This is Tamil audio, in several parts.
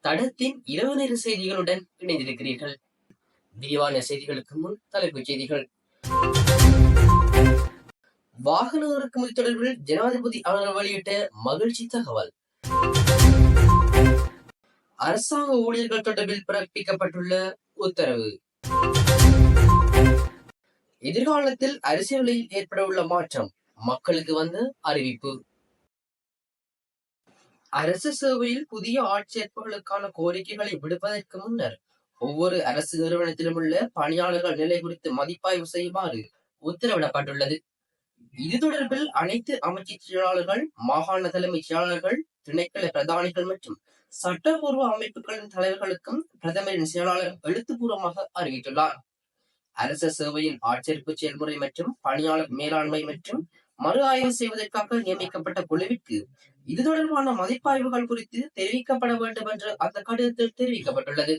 தடத்தின் இரவு நேர செய்திகளுடன் இணைந்திருக்கிறீர்கள். விரிவான செய்திகளுக்கு முன் தலைப்புச் செய்திகள். வாகன இறக்குமதி தொடர்பில் ஜனாதிபதி அலுவலர் வெளியிட்ட மகிழ்ச்சி தகவல். அரசாங்க ஊழியர்கள் தொடர்பில் பிறப்பிக்கப்பட்டுள்ள உத்தரவு. எதிர்காலத்தில் அரசியலில் ஏற்படவுள்ள மாற்றம். மக்களுக்கு வந்த அறிவிப்பு. அரசு சேவையில் புதிய ஆட்சேர்ப்புகளுக்கான கோரிக்கைகளை விடுப்பதற்கு முன்னர் ஒவ்வொரு அரசு நிறுவனத்திலும் உள்ள பணியாளர்கள் நிலை குறித்து மதிப்பாய்வு செய்யுமாறு உத்தரவிடப்பட்டுள்ளது. இது தொடர்பில் அனைத்து அமைச்சுச் செயலாளர்கள் மாகாண தலைமைச் செயலாளர்கள் திணைக்கள பிரதானிகள் மற்றும் சட்டபூர்வ அமைப்புகளின் தலைவர்களுக்கும் பிரதமரின் செயலாளர் எழுத்துப்பூர்வமாக அறிவித்துள்ளார். அரச சேவையின் ஆட்சேர்ப்பு செயல்முறை மற்றும் பணியாளர் மேலாண்மை மற்றும் மறு ஆய்வு செய்வதற்காக நியமிக்கப்பட்ட குழுவிற்கு இது தொடர்பான மதிப்பாய்வுகள் குறித்து தெரிவிக்கப்பட வேண்டும் என்று அந்த கடிதத்தில் தெரிவிக்கப்பட்டுள்ளது.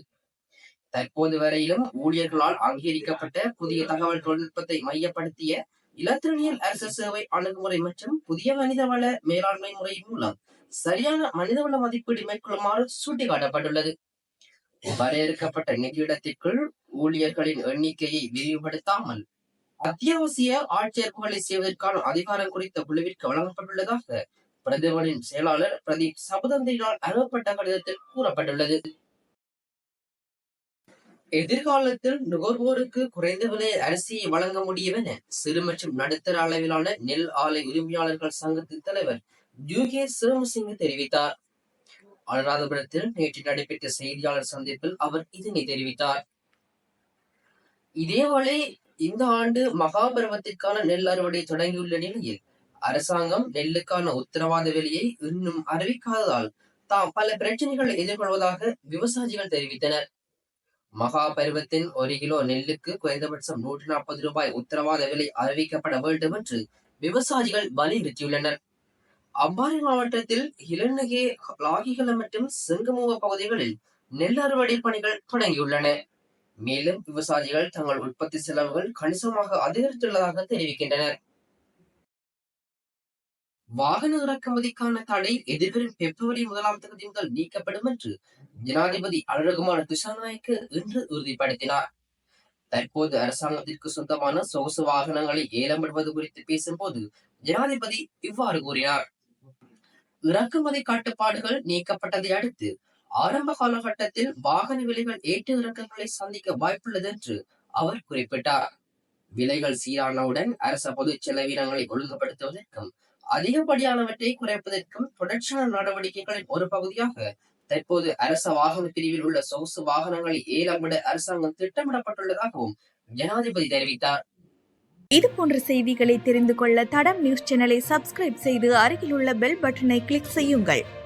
தற்போது வரையிலும் ஊழியர்களால் அங்கீகரிக்கப்பட்ட புதிய தகவல் தொழில்நுட்பத்தை மையப்படுத்திய இலத்திரனியல் அரசு சேவை அணுகுமுறை மற்றும் புதிய மனிதவள மேலாண்மை முறை மூலம் சரியான மனிதவள மதிப்பீடு மேற்கொள்ளுமாறு சுட்டிக்காட்டப்பட்டுள்ளது. வரையறுக்கப்பட்ட நிதியிடத்திற்குள் ஊழியர்களின் எண்ணிக்கையை விரிவுபடுத்தாமல் அத்தியாவசிய ஆட்சேர்ப்புகளை செய்வதற்கான அதிகாரம் குறித்த குழுவிற்கு வழங்கப்பட்டுள்ளதாக பிரதமரின் செயலாளர் பிரதீப் சபதந்தினால் அனுப்பப்பட்ட கடிதத்தில் கூறப்பட்டுள்ளது. எதிர்காலத்தில் நுகர்வோருக்கு குறைந்த விலை அரிசியை வழங்க முடியும் என சிறு மற்றும் நடுத்தர அளவிலான நெல் ஆலை உரிமையாளர்கள் சங்கத்தின் தலைவர் யூ கே சிவமசிங்க தெரிவித்தார். அனுராதபுரத்தில் நேற்று நடைபெற்ற செய்தியாளர் சந்திப்பில் அவர் இதனை தெரிவித்தார். இதேவேளை இந்த ஆண்டு மகாபருவத்திற்கான நெல் அறுவடை தொடங்கியுள்ள நிலையில் அரசாங்கம் நெல்லுக்கான உத்தரவாத விலையை இன்னும் அறிவிக்காததால் தாம் பல பிரச்சனைகளை எதிர்கொள்வதாக விவசாயிகள் தெரிவித்தனர். மகா பருவத்தின் ஒரு கிலோ நெல்லுக்கு குறைந்தபட்சம் நூற்றி நாற்பது ரூபாய் உத்தரவாத விலை அறிவிக்கப்பட வேண்டும் என்று விவசாயிகள் வலியுறுத்தியுள்ளனர் அம்பாறை மாவட்டத்தில் இளநகே லாகிகளம் மற்றும் செங்கமுக பகுதிகளில் நெல் அறுவடை பணிகள் தொடங்கியுள்ளன. மேலும் விவசாயிகள் தங்கள் உற்பத்தி செலவுகள் கணிசமாக அதிகரித்துள்ளதாக தெரிவிக்கின்றனர். வாகன இறக்குமதிக்கான தடை எதிர்வரும் பிப்ரவரி முதலாம் தேதி முதல் நீக்கப்படும் என்று ஜனாதிபதி அழகுமான திசாநாயக்கு இன்று உறுதிப்படுத்தினார். தற்போது அரசாங்கத்திற்கு சொந்தமான சொகுசு வாகனங்களை ஏலமிடுவது குறித்து பேசும்போது ஜனாதிபதி இவ்வாறு கூறினார். இறக்குமதி கட்டுப்பாடுகள் நீக்கப்பட்டதை அடுத்து ஆரம்ப காலகட்டத்தில் வாகன விலைகள் ஏற்ற இறக்கங்களை சந்திக்க வாய்ப்புள்ளது என்று அவர் குறிப்பிட்டார். விலைகள் சீரானவுடன் அரச பொது செலவினங்களை ஒழுங்குபடுத்துவதற்கும் அதிகப்படியானவற்றை குறைப்பதற்கும் தொடர்ச்சியான நடவடிக்கைகளின் ஒரு பகுதியாக தற்போது அரச வாகன பிரிவில் உள்ள சொகுசு வாகனங்களை ஏலம் விட அரசாங்கம் திட்டமிடப்பட்டுள்ளதாகவும் ஜனாதிபதி தெரிவித்தார். இது போன்ற செய்திகளை தெரிந்து கொள்ள தடம் நியூஸ் சேனலை சப்ஸ்கிரைப் செய்து அருகில் உள்ள பெல் பட்டனை கிளிக் செய்யுங்கள்.